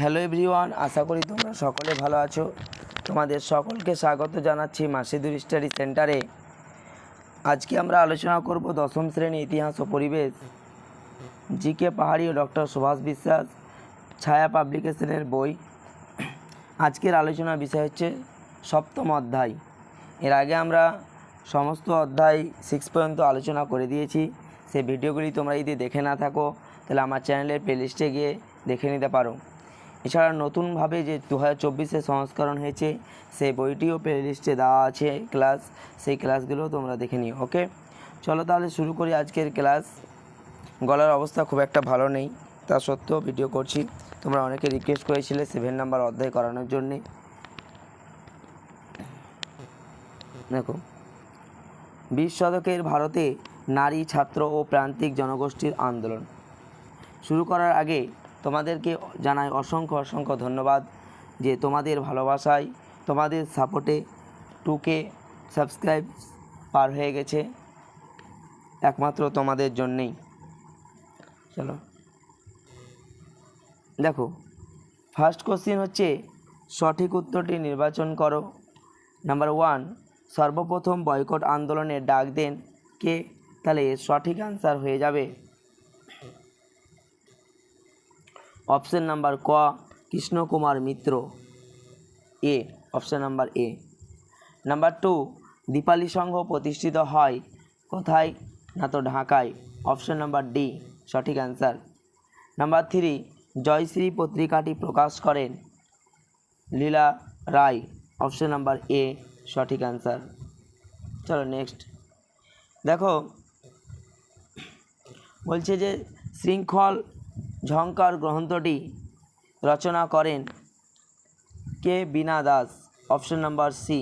Hello everyone, আশা করি তোমরা সকলে ভালো আছো। তোমাদের সকলকে স্বাগত জানাচ্ছি মাসিদুর স্টাডি সেন্টারে। আজকে আমরা আলোচনা করব দশম শ্রেণি ইতিহাস ও পরিবেশ। জি কে পাহাড়ি ও ডক্টর সুভাষ বিশ্বাস, ছায়া পাবলিকেশনের বই। আজকের আলোচনার বিষয় হচ্ছে সপ্তম অধ্যায়। এর আগে আমরা সমস্ত অধ্যায় সিক্স পর্যন্ত আলোচনা করে দিয়েছি। সেই ভিডিওগুলি তোমরা যদি দেখে না থাকো, তাহলে আমার চ্যানেলের প্লেলিস্টে গিয়ে দেখে নিতে পারো। এছাড়া নতুনভাবে যে দু হাজার চব্বিশে সংস্করণ হয়েছে সেই বইটিও প্লেলিস্টে দেওয়া আছে ক্লাস সেই ক্লাসগুলো তোমরা দেখে নিও ওকে চলো তাহলে শুরু করি আজকের ক্লাস গলার অবস্থা খুব একটা ভালো নেই, তা সত্ত্বেও ভিডিও করছি। তোমরা অনেকে রিকোয়েস্ট করেছিলে সেভেন নাম্বার অধ্যায় করানোর জন্যে। দেখো, বিশ শতকের ভারতে নারী, ছাত্র ও প্রান্তিক জনগোষ্ঠীর আন্দোলন। শুরু করার আগে তোমাদেরকে জানাই অসংখ্য অসংখ্য ধন্যবাদ যে তোমাদের ভালোবাসায়, তোমাদের সাপোর্টে টুকে সাবস্ক্রাইব পার হয়ে গেছে। একমাত্র তোমাদের জন্যেই। চলো। দেখো ফার্স্ট কোশ্চিন হচ্ছে, সঠিক উত্তরটি নির্বাচন করো। নাম্বার ওয়ান সর্বপ্রথম বয়কট আন্দোলনে ডাক দেন কে? তাহলে সঠিক আনসার হয়ে যাবে অপশন নাম্বার ক, Krishnakumar Mitra. A, option number A. Number two, Dipali Sangha প্রতিষ্ঠিত হয় কোথায়? না তো ঢাকায়। অপশন নাম্বার ডি, সঠিক অ্যান্সার। নাম্বার থ্রি, জয়শ্রী পত্রিকাটি প্রকাশ করেন লীলা রায়। অপশন নাম্বার এ, সঠিক অ্যান্সার। চলো নেক্সট। দেখো, বলছে যে, শৃঙ্খল ঝঙ্কার গ্রন্থটি রচনা করেন কে Bina Das option number C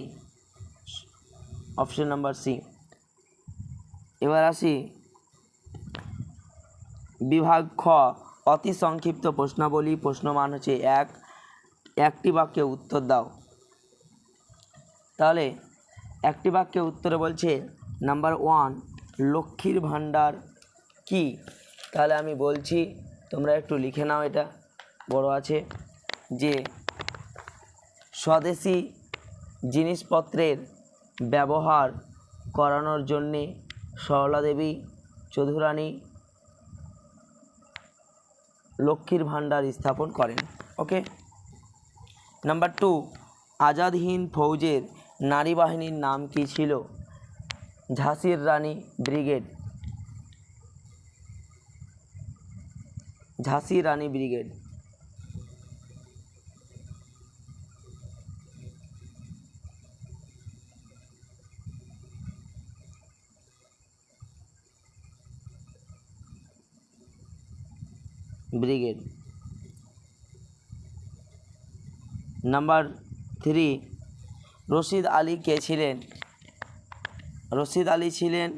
option number C এবার আসি বিভাগ খ। অতি সংক্ষিপ্ত প্রশ্নাবলী, প্রশ্নমান হচ্ছে এক, একটি বাক্যে উত্তর দাও। তাহলে একটি বাক্যে উত্তরে বলছে নাম্বার ওয়ান লক্ষ্মীর ভাণ্ডার কি? তাহলে আমি বলছি তোমরা একটু লিখে নাও এটা, বড় আছে, যে স্বদেশি জিনিসপত্রের ব্যবহার করানোর জন্যে সরলা দেবী, চৌধুরানী, লক্ষ্মীর ভাণ্ডার স্থাপন করেন। Okay? Number two Azad Hind ফৌজের নারী বাহিনীর নাম কি ছিল? ঝাঁসির Rani brigade. ঝাঁসি Rani brigade. Brigade. Number three, Rashid Ali কে ছিলেন? রশিদ আলী ছিলেন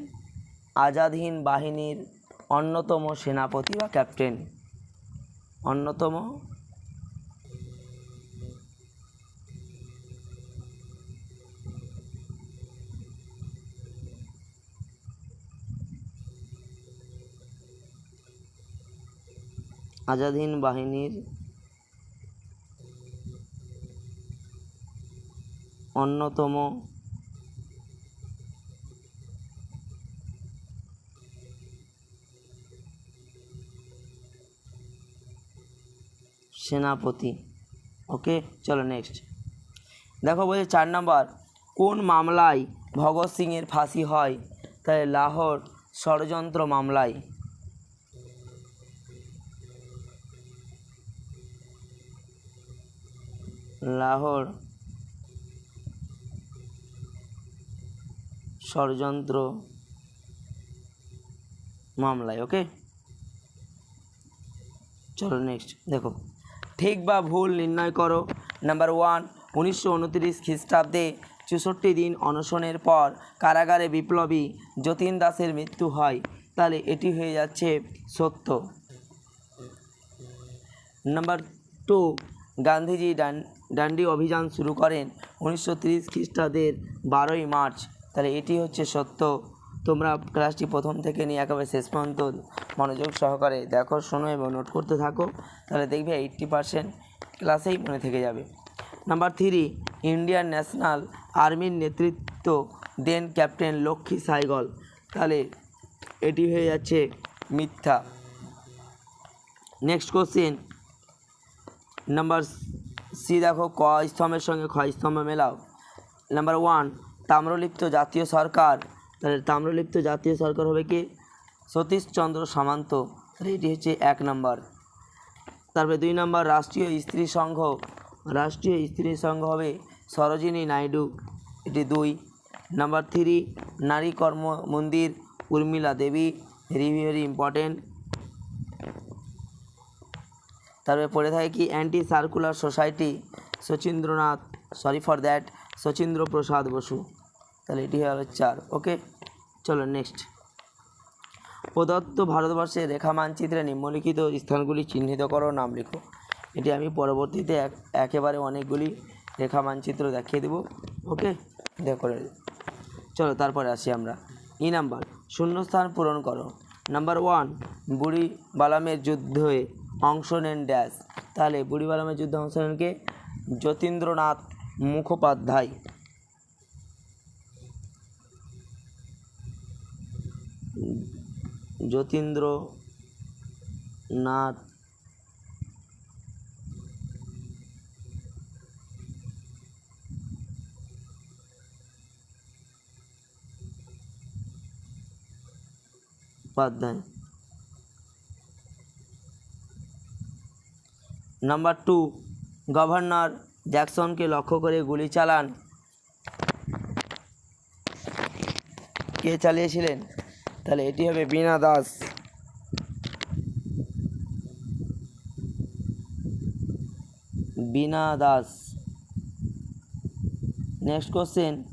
আজাদ বাহিনীর অন্যতম সেনাপতি বা ক্যাপ্টেন। অন্যতম। আজাদ হিন্দ বাহিনীর অন্যতম সেনাপতি। ওকে চলো নেক্সট দেখো বলছে চার নম্বর, কোন মামলায় ভগৎ সিংয়ের ফাঁসি হয়? তাহলে লাহোর ষড়যন্ত্র মামলায়। লাহোর ষড়যন্ত্র মামলায় ওকে চলো নেক্সট দেখো। ঠিক বা ভুল নির্ণয় করো। নাম্বার ওয়ান উনিশশো উনত্রিশ খ্রিস্টাব্দে চৌষট্টি দিন অনশনের পর কারাগারে বিপ্লবী যতীন দাসের মৃত্যু হয়। তাহলে এটি হয়ে যাচ্ছে সত্য। নাম্বার টু গান্ধীজি ডান, ডান্ডি অভিযান শুরু করেন উনিশশো তিরিশ খ্রিস্টাব্দের বারোই মার্চ। তাহলে এটি হচ্ছে সত্য। তোমরা ক্লাসটি প্রথম থেকে নিয়ে একেবারে শেষ পর্যন্ত মনোযোগ সহকারে দেখো, শোনো এবং নোট করতে থাকো। তাহলে দেখবে এইট্টি পারসেন্ট ক্লাসেই মনে থেকে যাবে। নাম্বার থ্রি ইন্ডিয়ান ন্যাশনাল আর্মির নেতৃত্ব দেন ক্যাপ্টেন লক্ষ্মী সাইগল। তাহলে এটি হয়ে যাচ্ছে মিথ্যা। নেক্সট কোশ্চেন নাম্বার সি দেখো, ক স্তম্ভের সঙ্গে খ স্তম্ভ মেলাও। নাম্বার ওয়ান তাম্রলিপ্ত জাতীয় সরকার তাহলে তাম্রলিপ্ত জাতীয় সরকার হবে কি? সতীশচন্দ্র সামন্ত। তাহলে এটি হচ্ছে এক নম্বর। তারপরে দুই নম্বর, রাষ্ট্রীয় স্ত্রী সংঘ। রাষ্ট্রীয় স্ত্রী সংঘ হবে সরোজিনী নাইডু। এটি দুই। Number three, Nari Karma Mandir, Urmila Devi. Very very important. তারপরে পড়ে থাকে কি? Anti circular society, Sachindranath, sorry for that Sachindra Prasad Basu. তাহলে এটি হলো চার, ওকে? চলো নেক্সট প্রদত্ত ভারতবর্ষের রেখা মানচিত্রে নিম্নলিখিত স্থানগুলি চিহ্নিত করো, নাম লিখো। এটি আমি পরবর্তীতে এক, একেবারে অনেকগুলি রেখা মানচিত্র দেখিয়ে দেবো, ওকে? দেখো চলো, তারপরে আসি আমরা। ই নাম্বার, শূন্যস্থান পূরণ করো। নাম্বার ওয়ান, বুড়ি বালামের যুদ্ধে অংশ নেন ড্যাশ। তাহলে বুড়ি বালামের যুদ্ধে অংশ নেন কে? Jatindranath Mukhopadhyay. Jatindra Nath number two governor জ্যাকসনকে লক্ষ্য করে গুলি চালান। কে চালিয়েছিলেন? তাহলে এটি হবে বীণা দাস। বিনা দাস। নেক্সট কোশ্চেন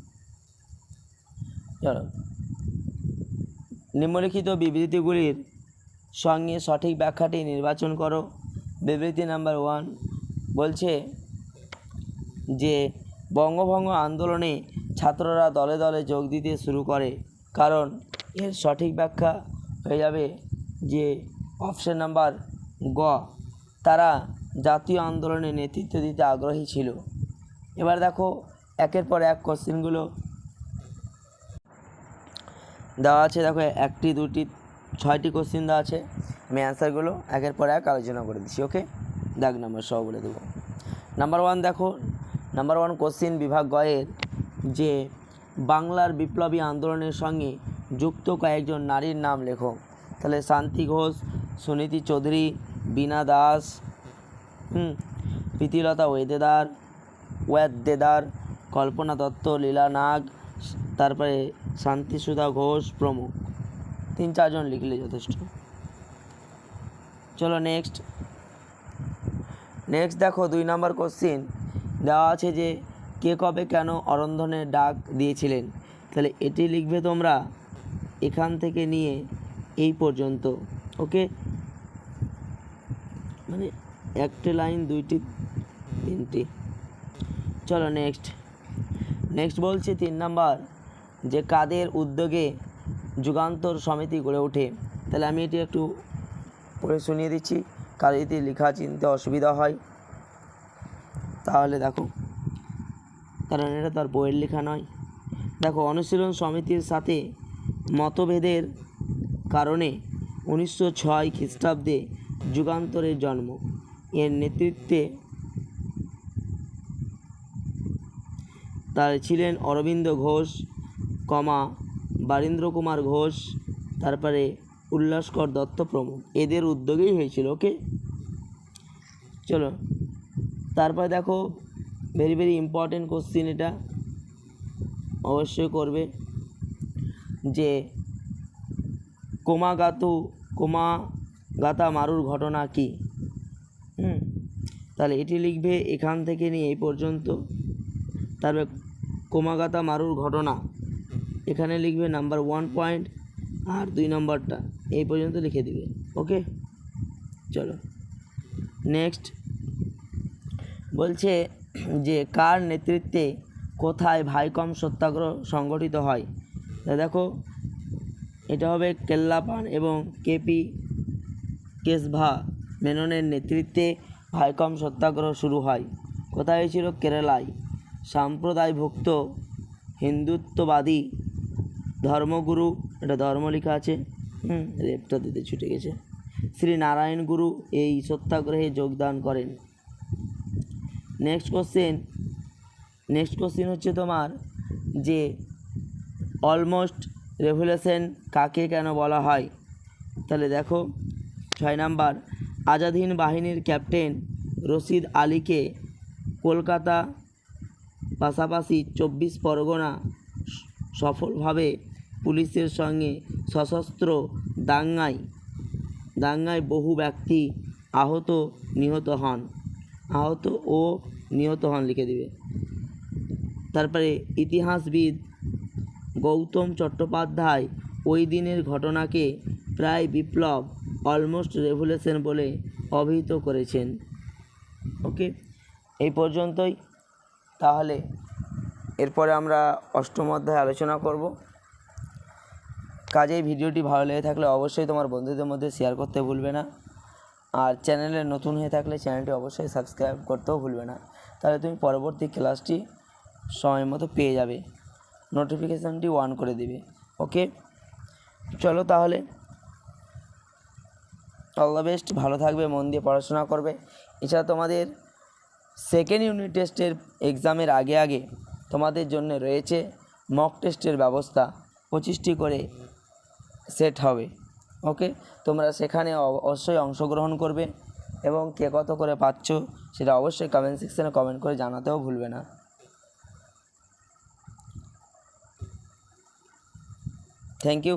চলো। নিম্নলিখিত বিবৃতিগুলির সঙ্গে সঠিক ব্যাখ্যাটি নির্বাচন করো। বিবৃতি নাম্বার ওয়ান বলছে যে, বঙ্গভঙ্গ আন্দোলনে ছাত্ররা দলে দলে যোগ দিতে শুরু করে। কারণ এর সঠিক ব্যাখ্যা হয়ে যাবে যে অপশন নাম্বার গ, তারা জাতীয় আন্দোলনে নেতৃত্ব দিতে আগ্রহী ছিল। এবার দেখো একের পর এক কোশ্চেনগুলো। দেওয়া আছে, দেখো একটি, দুটি, ছয়টি কোশ্চেন দেওয়া আছে। আমি অ্যান্সারগুলো একের পর এক আলোচনা করে দিচ্ছি, ওকে? দাগ নাম্বার সহ বলে দেবো। নাম্বার ওয়ান দেখো, নাম্বার ওয়ান কোশ্চেন বিভাগ গয়ের যে বাংলার বিপ্লবী আন্দোলনের সঙ্গে যুক্ত কয়েকজন নারীর নাম লেখো। তাহলে শান্তি ঘোষ, সুনীতি চৌধুরী, বীণা দাস, হুম, প্রীতিলতা ওয়েদেদার ওয়াদ্দেদার কল্পনা দত্ত, লীলা নাগ, তারপরে শান্তিসুধা ঘোষ প্রমুখ। তিন, চারজন লিখলে যথেষ্ট। চলো নেক্সট নেক্সট দেখো দুই নম্বর কোশ্চিন দেওয়া আছে যে কে কবে কেন অরন্ধনের ডাক দিয়েছিলেন। তাহলে এটি লিখবে তোমরা এখান থেকে নিয়ে এই পর্যন্ত, ওকে? মানে একটি লাইন, দুইটি, তিনটি। চলো নেক্সট নেক্সট বলছি তিন নাম্বার, যে কাদের উদ্যোগে যুগান্তর সমিতি গড়ে ওঠে। তাহলে আমি এটি একটু পড়ে শুনিয়ে দিচ্ছি। কারও যদি লেখা চিনতে অসুবিধা হয়? তাহলে দেখো, কারণ এটা তার বইয়ের লেখা নয়। দেখো, অনুশীলন সমিতির সাথে মতভেদের কারণে উনিশশো ছয় খ্রিস্টাব্দে যুগান্তরের জন্ম। এর নেতৃত্বে তার ছিলেন অরবিন্দ ঘোষ, কমা বারীন্দ্র কুমার ঘোষ, তারপরে উল্লাসকর দত্ত প্রমুখ। এদের উদ্যোগেই হয়েছিল, ওকে? চলো, তারপরে দেখো ভেরি ভেরি ইম্পর্টেন্ট কোশ্চিন এটা। অবশ্যই করবে। যে কোমাগাতু, কোমাগাতা মারুর ঘটনা কি? হুম, তাহলে এটি লিখবে এখান থেকে নিয়ে এই পর্যন্ত। তারপরে কোমাগাতা মারুর ঘটনা, এখানে লিখবে নাম্বার ওয়ান পয়েন্ট আর দুই নম্বরটা, এই পর্যন্ত লিখে দিবে, ওকে? চলো, নেক্সট। বলছে যে কার নেতৃত্বে কোথায় ভাইকম সত্যাগ্রহ সংগঠিত হয়? দেখো, এটা হবে কেল্লাপান এবং কেপি কেসভা মেননের নেতৃত্বে ভাইকম সত্যাগ্রহ শুরু হয়। কোথায় হয়েছিল? কেরালায়। সাম্প্রদায়ভুক্ত হিন্দুত্ববাদী ধর্মগুরু এটা ধর্ম লেখা আছে, হুম, রেপটা দিতে ছুটে গেছে। শ্রী নারায়ণ গুরু এই সত্যাগ্রহে যোগদান করেন। নেক্সট কোশ্চেন নেক্সট কোশ্চেন হচ্ছে তোমার যে অলমোস্ট রেভলিউশন কাকে কেন বলা হয়? তাহলে দেখো, ছয় নাম্বার আজাদহিন্দ বাহিনীর ক্যাপ্টেন রশিদ আলীকে কলকাতা পাশাপাশি চব্বিশ পরগনা সফলভাবে পুলিশের সঙ্গে সশস্ত্র দাঙ্গায় দাঙ্গায় বহু ব্যক্তি আহত, নিহত হন। আহত ও নিহত হন লিখে দিবে। তারপরে ইতিহাসবিদ গৌতম চট্টোপাধ্যায় ওই দিনের ঘটনাকে প্রায় বিপ্লব অলমোস্ট রেভলিউশন বলে অভিহিত করেছেন। ওকে? এই পর্যন্তই। তাহলে এরপরে আমরা অষ্টম অধ্যায় আলোচনা করব। কাজেই ভিডিওটি ভালো লেগে থাকলে অবশ্যই তোমার বন্ধুদের মধ্যে শেয়ার করতে ভুলবে না। আর চ্যানেলে নতুন হয়ে থাকলে চ্যানেলটি অবশ্যই সাবস্ক্রাইব করতেও ভুলবে না। তাহলে তুমি পরবর্তী ক্লাসটি সময় মতো পেয়ে যাবে। নোটিফিকেশানটি অন করে দিবে ওকে চলো তাহলে। অল দ্য বেস্ট ভালো থাকবে, মন দিয়ে পড়াশোনা করবে। এছাড়া তোমাদের সেকেন্ড ইউনিট টেস্টের এক্সামের আগে আগে তোমাদের জন্য রয়েছে মক টেস্টের ব্যবস্থা, পঁচিশটি করে সেট হবে ওকে তোমরা সেখানে অব- অবশ্যই অংশগ্রহণ করবে এবং কে কত করে পাচ্ছ সেটা অবশ্যই কমেন্ট সেকশানে কমেন্ট করে জানাতেও ভুলবে না। Thank you